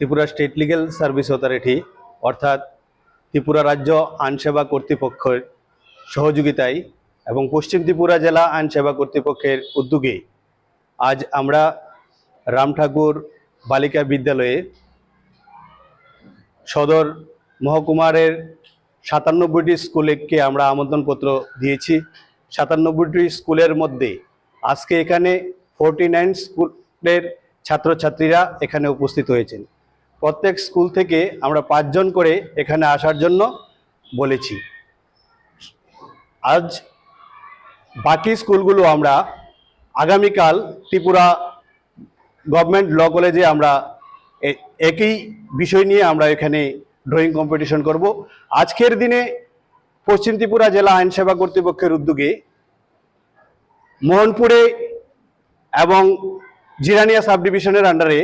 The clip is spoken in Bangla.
Tripura state legal service authority অর্থাৎ ত্রিপুরা রাজ্য আইনসেবা কর্তৃপক্ষের সহযোগিতায় এবং পশ্চিম ত্রিপুরা জেলা আইনসেবা কর্তৃপক্ষের উদ্যোগে আজ আমরা রাম ঠাকুর বালিকা বিদ্যালয়ে সদর মহকুমারের সাতানব্বইটি স্কুলকে আমরা আমন্ত্রণপত্র দিয়েছি। সাতানব্বইটি স্কুলের মধ্যে আজকে এখানে ফোরটি নাইন স্কুলের ছাত্রছাত্রীরা এখানে উপস্থিত হয়েছেন। প্রত্যেক স্কুল থেকে আমরা পাঁচজন করে এখানে আসার জন্য বলেছি। আজ বাকি স্কুলগুলো আমরা আগামীকাল ত্রিপুরা গভর্নমেন্ট ল কলেজে আমরা একই বিষয় নিয়ে আমরা এখানে ড্রয়িং কম্পিটিশন করব। আজকের দিনে পশ্চিম ত্রিপুরা জেলা আইন সেবা কর্তৃপক্ষের উদ্যোগে মোহনপুরে এবং জিরানিয়া সাব ডিভিশনের আন্ডারে